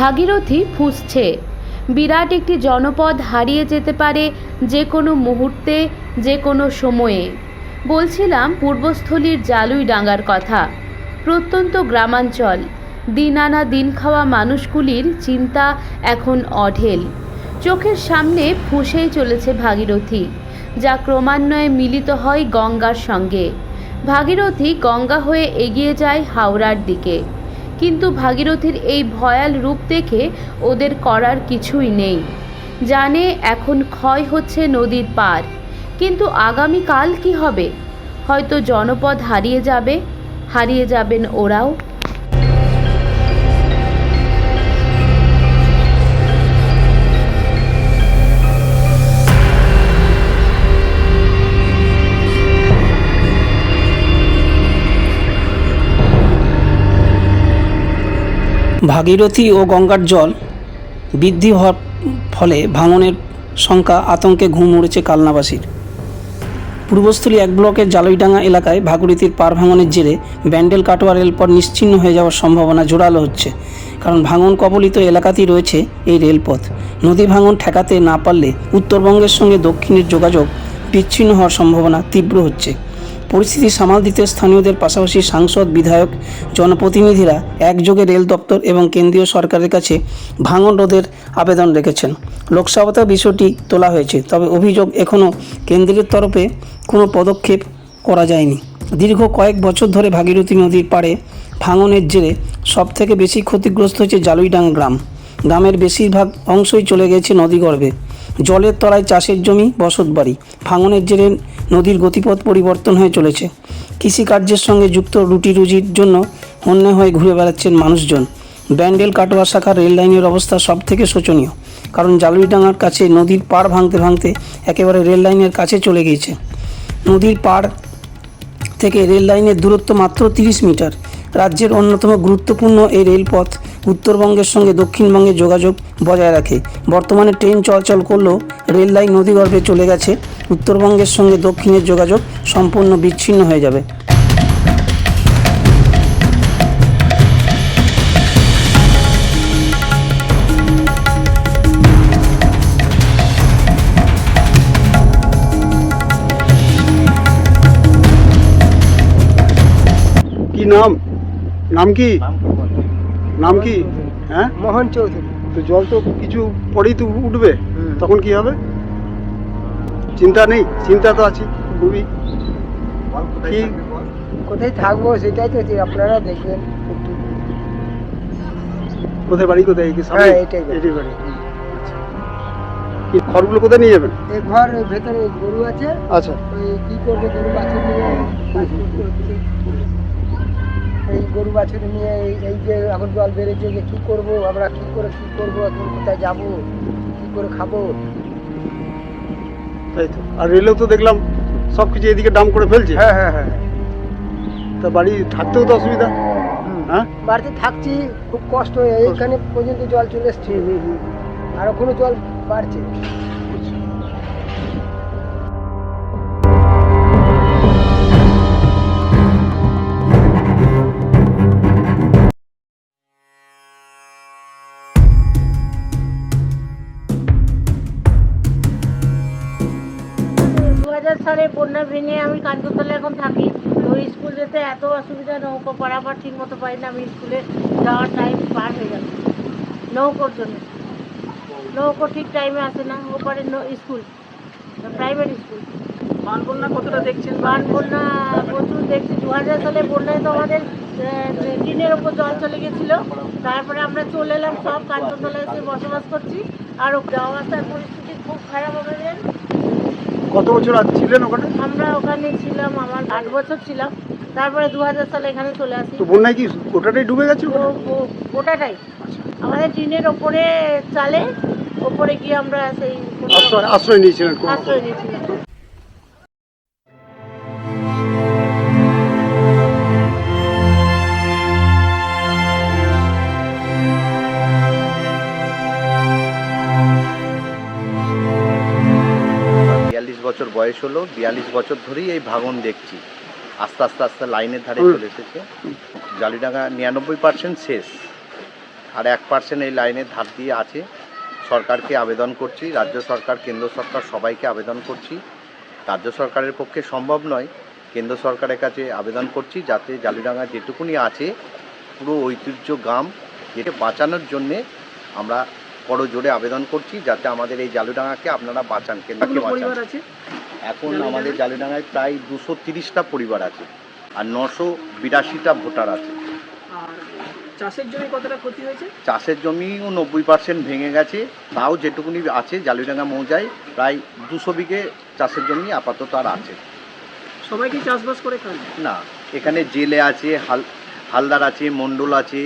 ভাগীরথী ফুঁসছে। বিরাট একটি জনপদ হারিয়ে যেতে পারে যে কোনো মুহূর্তে, যে কোনো সময়ে। বলছিলাম পূর্বস্থলীর জালুই ডাঙ্গার কথা। প্রত্যন্ত গ্রামাঞ্চল, দিন আনা দিন খাওয়া মানুষগুলির চিন্তা এখন অঢেল। চোখের সামনে ফুঁসেই চলেছে ভাগীরথী, যা ক্রমান্বয়ে মিলিত হয় গঙ্গার সঙ্গে। ভাগীরথী গঙ্গা হয়ে এগিয়ে যায় হাওড়ার দিকে। কিন্তু ভাগীরথীর এই ভয়াল রূপ দেখে ওদের করার কিছুই নেই। জানে এখন ক্ষয় হচ্ছে নদীর পার। কিন্তু আগামীকাল কি হবে? হয়তো জনপদ হারিয়ে যাবে, হারিয়ে যাবেন ওরাও। ভাগীরথী ও গঙ্গার জল বৃদ্ধি হওয়ার ফলে ভাঙনের সংখ্যা আতঙ্কে ঘুম উড়েছে কালনাবাসীর। পূর্বস্থলী এক ব্লকের জালইডাঙ্গা এলাকায় ভাগীরথীর পার ভাঙনের জেরে ব্যান্ডেল কাটোয়া রেলপথ নিশ্চিহ্ন হয়ে যাওয়ার সম্ভাবনা জোরালো হচ্ছে। কারণ ভাঙন কবলিত এলাকাতেই রয়েছে এই রেলপথ নদী ভাঙন ঠেকাতে না পারলে উত্তরবঙ্গের সঙ্গে দক্ষিণের যোগাযোগ বিচ্ছিন্ন হওয়ার সম্ভাবনা তীব্র হচ্ছে। পরিস্থিতি সামাল দিতে স্থানীয়দের পাশাপাশি সাংসদ, বিধায়ক, জনপ্রতিনিধিরা একযোগে রেল দপ্তর এবং কেন্দ্রীয় সরকারের কাছে ভাঙন রোধের আবেদন রেখেছেন। লোকসভাতেও বিষয়টি তোলা হয়েছে, তবে অভিযোগ এখনও কেন্দ্রের তরফে কোনো পদক্ষেপ করা যায়নি। দীর্ঘ কয়েক বছর ধরে ভাগীরথী নদীর পাড়ে ভাঙনের জেরে সবথেকে বেশি ক্ষতিগ্রস্ত হচ্ছে জালুইডাং গ্রাম। গ্রামের বেশিরভাগ অংশই চলে গেছে নদীগর্ভে। জলের তলায় চাষের জমি, বসতবাড়ি। ভাঙনের জেরে নদীর গতিপথ পরিবর্তন হয়ে চলেছে। কৃষিকার্যের সঙ্গে যুক্ত রুটি রুজির জন্য হন্যে হয়ে ঘুরে বেড়াচ্ছেন মানুষজন। ব্যান্ডেল কাটোয়া শাখার রেল লাইনের অবস্থা সব থেকে শোচনীয়, কারণ জালুইডাঙ্গার কাছে নদীর পাড় ভাঙতে ভাঙতে একেবারে রেল লাইনের কাছে চলে গিয়েছে। নদীর পাড় থেকে রেল লাইনের দূরত্ব মাত্র তিরিশ মিটার। রাজ্যের অন্যতম গুরুত্বপূর্ণ এই রেলপথ উত্তরবঙ্গের সঙ্গে দক্ষিণবঙ্গে যোগাযোগ বজায় রাখে। বর্তমানে ট্রেন চলাচল করলেও রেল লাইন নদীগর্ভে চলে গেছে। উত্তরবঙ্গের সঙ্গে দক্ষিণের যোগাযোগ সম্পূর্ণ বিচ্ছিন্ন হয়ে যাবে। কি নাম? নাম কি? নাম কি? হ্যাঁ? মোহন চৌধুরী। তো জল তো কিছু পরেই তো উঠবে। তখন কি হবে? চিন্তা নেই চিন্তা তো আছে খুবই। কি? কোথায় থাকব সেটাই তো আপনারা দেখবেন কোথায় বাড়ি কোথায় কি সামনে? হ্যাঁ, এটাই বাড়ি। এটাই বাড়ি। কি খড়গুলো কোথায় নিয়ে যাবেন? এই ঘর ভেতরে গরু আছে। আচ্ছা। ওই কি করবে গরু বাছুর নিয়ে কাজ করতে হচ্ছে। এই গরু বাছুর নিয়ে এই এই যে এখন জল বেড়েছে যে কি করব? আমরা কি করে কি করব? এখন কোথায় যাব? কি করে খাব? তাই তো। আর রেলেও তো দেখলাম সব কিছু এদিকে ডাম করে ফেলছে। হ্যাঁ হ্যাঁ হ্যাঁ। তা বাড়ি থাকতেও তো অসুবিধা? হ্যাঁ? বাড়িতে থাকছি খুব কষ্ট। এইখানে পর্যন্ত জল চলে এসছে। আর ওখানে জল বাড়ছে। সালে ভেঙে আমি কাঞ্চনতলা এখন থাকি। তো স্কুল যেতে এত অসুবিধা নৌকো পারাপার ঠিক মতো পাই না। আমি স্কুলে যাওয়ার টাইম পার হয়ে যাচ্ছে নৌকোর জন্য। নৌকো ঠিক টাইমে আসে না। ওপারে স্কুল। Private school. বান বন্যা কতটা দেখছেন বান বন্যা প্রচুর দেখছি। দু হাজার সালে বন্যায় তো আমাদের টিনের ওপর জল চলে গেছিল। তারপরে আমরা চলে এলাম সব কাঞ্চনতলায় এসে বসবাস করছি। আর যাওয়া আসার পরিস্থিতি খুব খারাপ আমাদের। কত বছর আজ ছিলেন ওখানে? আমরা ওখানে ছিলাম আমার আট বছর ছিলাম। তারপরে দু হাজার সালে এখানে চলে আসি। তো বন্যায় কি ওটাটাই ডুবে গেছে ওটাটাই। গোটাটাই আমাদের টিনের ওপরে চালে ওপরে গিয়ে আমরা সেই আশ্রয় নিয়েছিলাম নিয়েছিলেন আশ্রয় নিয়েছিলাম। বছর বয়স হলো, বিয়াল্লিশ বছর ধরেই এই ভাঙন দেখছি। আস্তে আস্তে আস্তে লাইনের ধারে চলে এসেছে। জালিডাঙ্গা নিরানব্বই পার্সেন্ট শেষ। আর এক পার্সেন্ট এই লাইনের ধার দিয়ে আছে। সরকারকে আবেদন করছি, রাজ্য সরকার, কেন্দ্র সরকার, সবাইকে আবেদন করছি। রাজ্য সরকারের পক্ষে সম্ভব নয়। কেন্দ্র সরকারের কাছে আবেদন করছি যাতে জালুডাঙ্গা যেটুকুনি আছে, পুরো ঐতিহ্য, গ্রাম যেটা বাঁচানোর জন্যে আমরা বড় জোরে আবেদন করছি যাতে আমাদের এই জালুডাঙ্গাকে আপনারা বাঁচান কেন্দ্রকে বাঁচান। আছে? এখন আমাদের জালুডাঙ্গায় প্রায় দুশো তিরিশটা পরিবার আছে আর নশো বিরাশিটা ভোটার আছে। চাষের জমি কতটা ক্ষতি হয়েছে? চাষের জমিও নব্বই পার্সেন্ট ভেঙে গেছে তাও যেটুকুনি আছে জালুডাঙ্গা মৌজায় প্রায় দুশো বিঘে চাষের জমি আপাতত আর আছে। সবাই কি চাষবাস করে খান? না এখানে জেলে আছে হাল হালদার আছে মণ্ডল আছে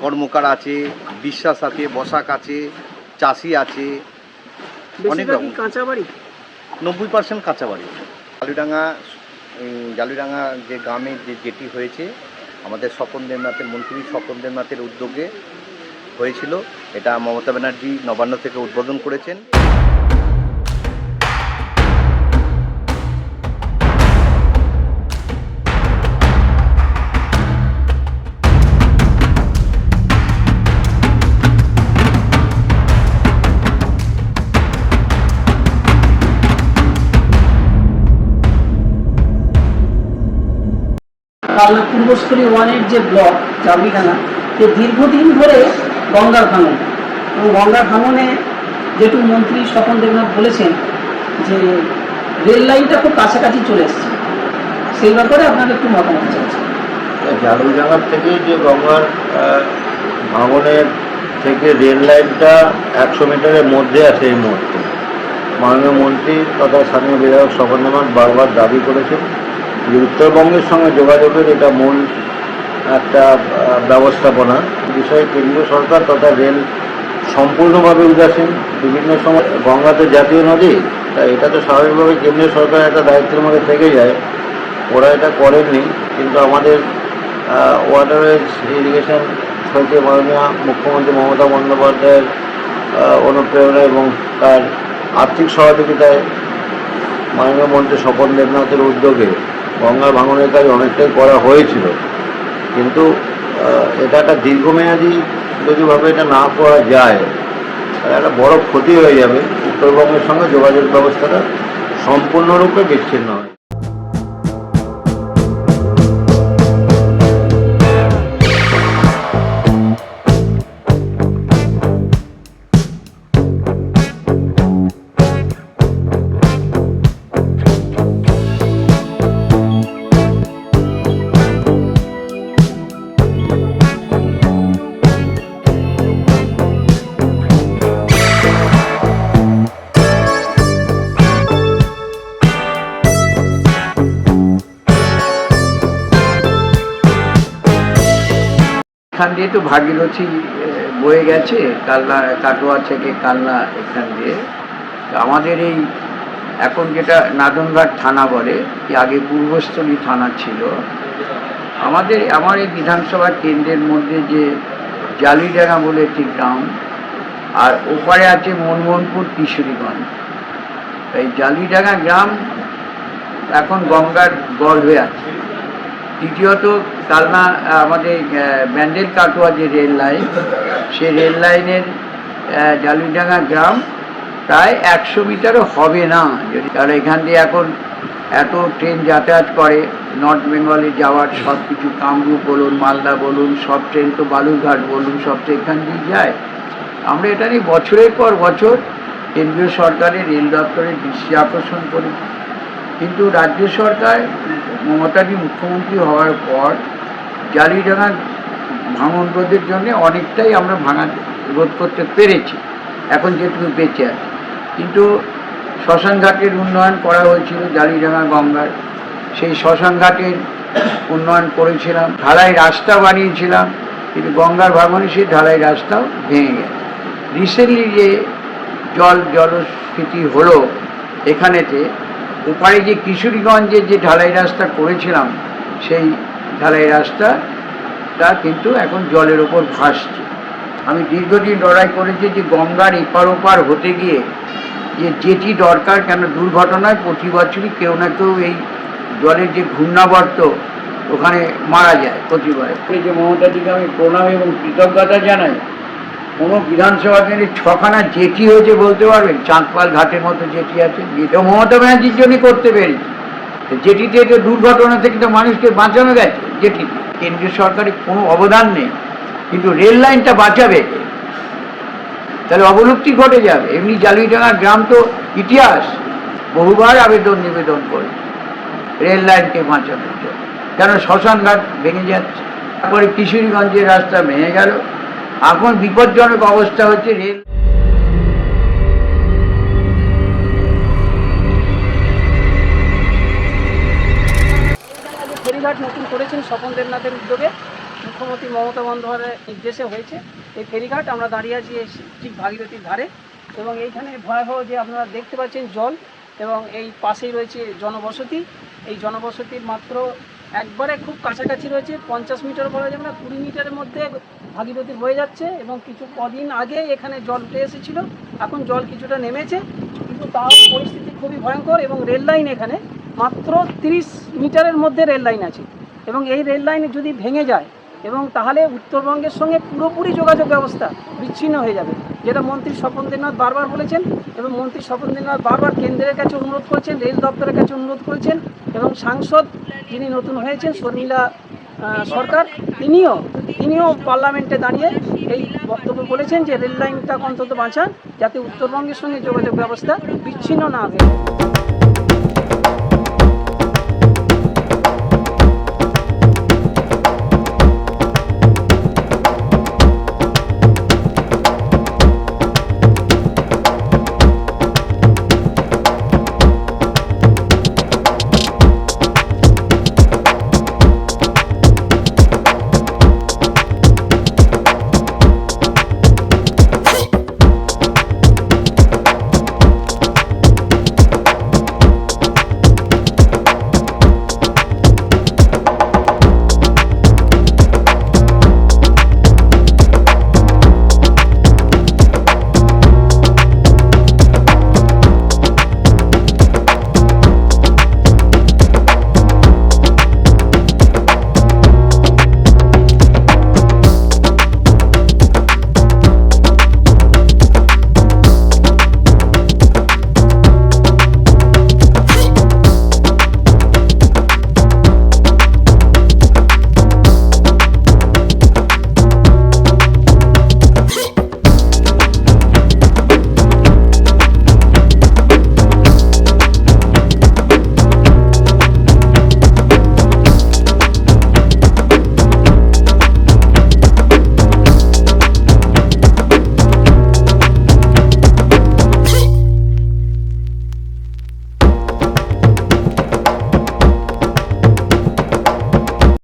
কর্মকার আছে বিশ্বাস আছে বসাক আছে চাষি আছে অনেক রকম। কাঁচা বাড়ি? নব্বই পার্সেন্ট কাঁচা বাড়ি। জালুডাঙ্গা জালুডাঙ্গা যে গ্রামে যে যেটি হয়েছে আমাদের স্বপন দেবনাথের মন্ত্রী স্বপন দেবনাথের উদ্যোগে হয়েছিল। এটা মমতা ব্যানার্জি নবান্ন থেকে উদ্বোধন করেছেন। কালনা পূর্বস্থলী ওয়ানের যে ব্লক চাবড়িখানা যে দীর্ঘদিন ধরে গঙ্গার ভাঙন। এবং গঙ্গার ভাঙনে যেটু মন্ত্রী স্বপন দেবনাথ বলেছেন যে রেল লাইনটা খুব কাছাকাছি চলে এসছে, সেই ব্যাপারে আপনার একটু মতামত চাইছি। জালুরডাঙ্গার থেকে যে গঙ্গার ভাঙনের থেকে রেল লাইনটা একশো মিটারের মধ্যে আছে এই মুহূর্তে। মাননীয় মন্ত্রী তথা স্থানীয় বিধায়ক স্বপনমান বারবার দাবি করেছেন যে উত্তরবঙ্গের সঙ্গে যোগাযোগের এটা মূল একটা ব্যবস্থাপনা। বিষয়ে কেন্দ্রীয় সরকার তথা রেল সম্পূর্ণভাবে উদাসীন। বিভিন্ন সময় গঙ্গা তো জাতীয় নদী তাই এটা তো স্বাভাবিকভাবে কেন্দ্রীয় সরকার একটা দায়িত্বের মধ্যে থেকে যায়। ওরা এটা করেননি, কিন্তু আমাদের ওয়াটারওয়েজ ইরিগেশন থেকে মাননীয় মুখ্যমন্ত্রী মমতা বন্দ্যোপাধ্যায়ের অনুপ্রেরণা এবং তার আর্থিক সহযোগিতায় মাননীয় মন্ত্রী স্বপন দেবনাথের উদ্যোগে গঙ্গা ভাঙনের কাজ অনেকটাই করা হয়েছিল। কিন্তু এটা একটা দীর্ঘমেয়াদী যদিভাবে এটা না করা যায়, তাহলে একটা বড় ক্ষতি হয়ে যাবে। উত্তরবঙ্গের সঙ্গে যোগাযোগ ব্যবস্থাটা সম্পূর্ণরূপে বিচ্ছিন্ন হয়। এখান দিয়ে তো ভাগীরথী বয়ে গেছে, কালনা, কাটোয়া থেকে কালনা এখান দিয়ে। আমাদের এই, এখন যেটা নাদনঘাট থানা বলে আগে পূর্বস্থলী থানা ছিল। আমাদের, আমার এই বিধানসভা কেন্দ্রের মধ্যে যে জালিডাঙ্গা বলে একটি গ্রাম, আর ওপারে আছে মনমোহনপুর কিশোরীগঞ্জ। এই জালিডাঙ্গা গ্রাম এখন গঙ্গার গর্ভে আছে। দ্বিতীয়ত কালনা আমাদের ব্যান্ডেল কাটোয়া যে রেল লাইন, সেই রেল লাইনের জালুইডাঙ্গা গ্রাম প্রায় একশো মিটারও হবে না। যদি তাহলে এখান দিয়ে এখন এত ট্রেন যাতায়াত করে, নর্থ বেঙ্গলে যাওয়ার সব কিছু কামরূপ বলুন, মালদা বলুন, সব ট্রেন তো বালুরঘাট বলুন, সব তো এখান দিয়ে যায়। আমরা এটা নিয়ে বছরের পর বছর কেন্দ্রীয় সরকারের রেল দপ্তরের দৃষ্টি আকর্ষণ করি। কিন্তু রাজ্য সরকার মমতাজি মুখ্যমন্ত্রী হওয়ার পর জালিডাঙ্গা ভাঙন রোধের জন্য অনেকটাই আমরা ভাঙা রোধ করতে পেরেছি, এখন যেটুকু বেঁচে আছে। কিন্তু শ্মশান ঘাটের উন্নয়ন করা হয়েছিল জালিডাঙ্গা গঙ্গার। সেই শ্মশান ঘাটের উন্নয়ন করেছিলাম, ঢালাই রাস্তা বানিয়েছিলাম, কিন্তু গঙ্গার ভাঙনে সেই ঢালাই রাস্তাও ভেঙে গেছে। রিসেন্টলি যে জল, জলস্ফীতি হলো এখানেতে, ওপারে যে কিশোরীগঞ্জে যে ঢালাই রাস্তা করেছিলাম, সেই ঢালাই রাস্তাটা কিন্তু এখন জলের ওপর ভাসছে। আমি দীর্ঘদিন লড়াই করেছি যে গঙ্গার এপার ওপার হতে গিয়ে যে যেটি দরকার কেন দুর্ঘটনায় প্রতি বছরই কেউ না কেউ এই জলের যে ঘূর্ণাবর্ত ওখানে মারা যায় প্রতিবার যে মমতাজিকে আমি প্রণাম এবং কৃতজ্ঞতা জানাই কোনো বিধানসভা কেন্দ্রে ছখানা জেটি হয়েছে বলতে পারবেন? চাঁদপাল ঘাটের মতো জেটি আছে এটা মমতা ব্যানার্জির জন্যই করতে পেরেছি। তো জেটিতে তো দুর্ঘটনা থেকে তো মানুষকে বাঁচানো গেছে জেটিতে কেন্দ্রীয় সরকারের কোনো অবদান নেই, কিন্তু রেল লাইনটা বাঁচাবে। তাহলে অবলুপ্তি ঘটে যাবে। এমনি জালুইডাঙ্গা গ্রাম তো ইতিহাস, বহুবার আবেদন নিবেদন করে রেল লাইনকে বাঁচানোর জন্য। কেন শ্মশান ঘাট ভেঙে যাচ্ছে? তারপরে কিশোরীগঞ্জের রাস্তা ভেঙে গেল। এখন বিপজ্জনক অবস্থা হচ্ছে রেল যে নতুন করেছেন স্বপন দেবনাথের উদ্যোগে মুখ্যমন্ত্রী মমতা বন্দ্যোপাধ্যায়ের নির্দেশে হয়েছে। এই ফেরিঘাট আমরা দাঁড়িয়ে আছি ঠিক ভাগীরথীর ধারে এবং এইখানে ভয়াবহ যে আপনারা দেখতে পাচ্ছেন জল এবং এই পাশেই রয়েছে জনবসতি। এই জনবসতির মাত্র একবারে খুব কাছাকাছি রয়েছে, পঞ্চাশ মিটার বলা যাবে না, কুড়ি মিটারের মধ্যে ভাগীরথী হয়ে যাচ্ছে এবং কিছু কদিন আগে এখানে জল উঠে এসেছিল। এখন জল কিছুটা নেমেছে, কিন্তু তাও পরিস্থিতি খুবই ভয়ঙ্কর এবং রেল লাইন এখানে মাত্র তিরিশ মিটারের মধ্যে রেল লাইন আছে এবং এই রেল লাইন যদি ভেঙে যায় এবং তাহলে উত্তরবঙ্গের সঙ্গে পুরোপুরি যোগাযোগ ব্যবস্থা বিচ্ছিন্ন হয়ে যাবে যেটা মন্ত্রী স্বপন দেবনাথ বারবার বলেছেন এবং মন্ত্রী স্বপন দেবনাথ বারবার কেন্দ্রের কাছে অনুরোধ করেছেন, রেল দপ্তরের কাছে অনুরোধ করেছেন এবং সাংসদ যিনি নতুন হয়েছেন শর্মিলা সরকার, তিনিও তিনিও পার্লামেন্টে দাঁড়িয়ে এই বক্তব্য বলেছেন যে রেল লাইনটা অন্তত বাঁচান যাতে উত্তরবঙ্গের সঙ্গে যোগাযোগ ব্যবস্থা বিচ্ছিন্ন না হয়ে।